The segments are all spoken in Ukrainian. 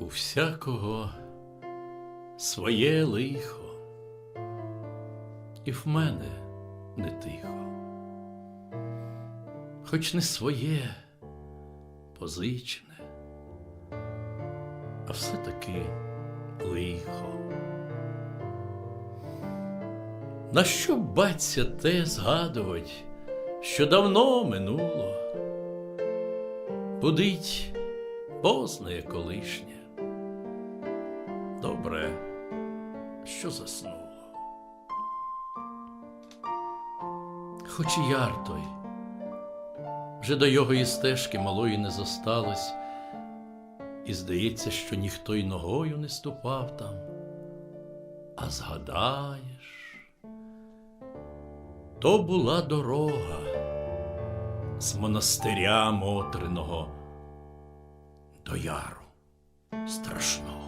У всякого своє лихо, і в мене не тихо, хоч не своє позичене, а все-таки лихо. На що баться те згадувать, що давно минуло? Будить познає колишнє. Добре, що заснуло. Хоч і яр той, вже до його і стежки малої не зосталось, і здається, що ніхто й ногою не ступав там, а згадаєш, то була дорога з монастиря Мотриного до яру страшного.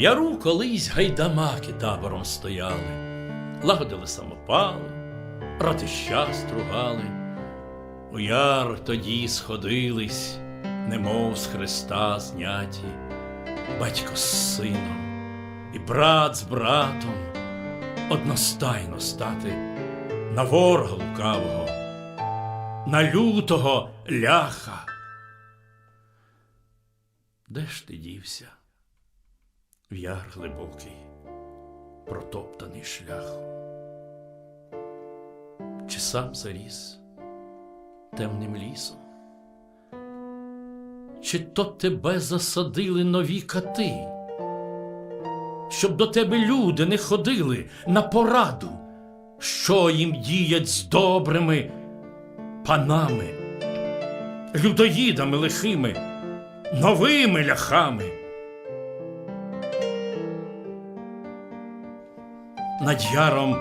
Яру колись гайдамаки табором стояли, лагодили самопали, ратища стругали. У яр тоді сходились, немов з Христа зняті, батько з сином і брат з братом одностайно стати на ворога лукавого, на лютого ляха. Де ж ти дівся? В яр глибокий, протоптаний шлях. Чи сам заріс темним лісом? Чи то тебе засадили нові кати, щоб до тебе люди не ходили на пораду, що їм діять з добрими панами, людоїдами лихими, новими ляхами? Над яром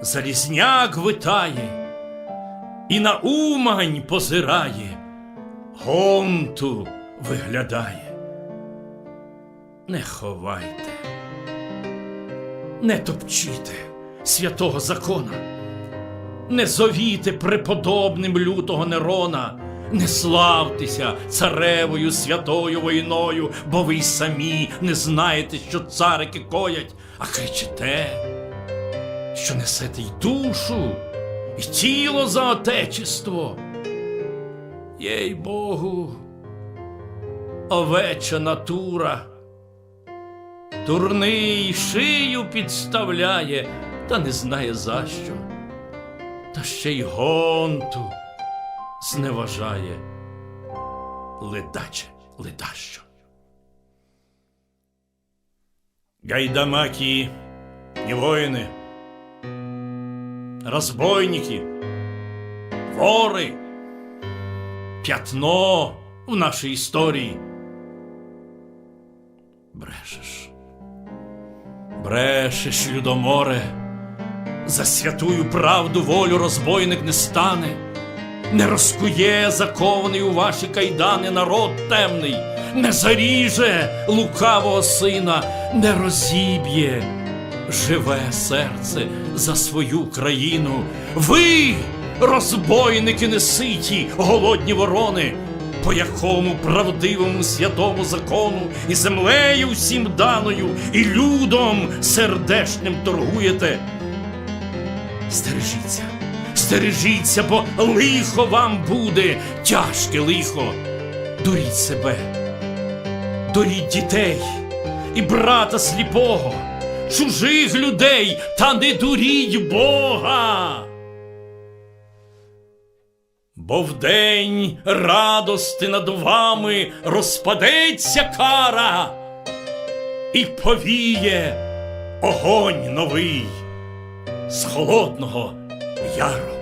залізняк витає, і на умань позирає, гонту виглядає. Не ховайте, не топчіте святого закона, не зовіте преподобним лютого Нерона, не славтеся царевою святою війною, бо ви й самі не знаєте, що царики коять, а кричите що несете й душу, і тіло за отечество. Їй Богу, овеча натура, дурний шию підставляє, та не знає за що, та ще й гонту зневажає. Ледаче, ледащо. Гайдамаки не воїни разбойники, вори, п'ятно в нашій історії. Брешеш, брешеш, Людоморе, за святую правду волю розбойник не стане, не розкує закований у ваші кайдани народ темний, не заріже лукавого сина, не розіб'є живе серце за свою країну. Ви, розбойники неситі, голодні ворони, по якому правдивому святому закону і землею всім даною, і людом сердешним торгуєте. Стережіться, стережіться, бо лихо вам буде, тяжке лихо. Дуріть себе, дуріть дітей і брата сліпого чужих людей, та не дуріть Бога. Бо в день радости над вами розпадеться кара і повіє огонь новий з холодного яру.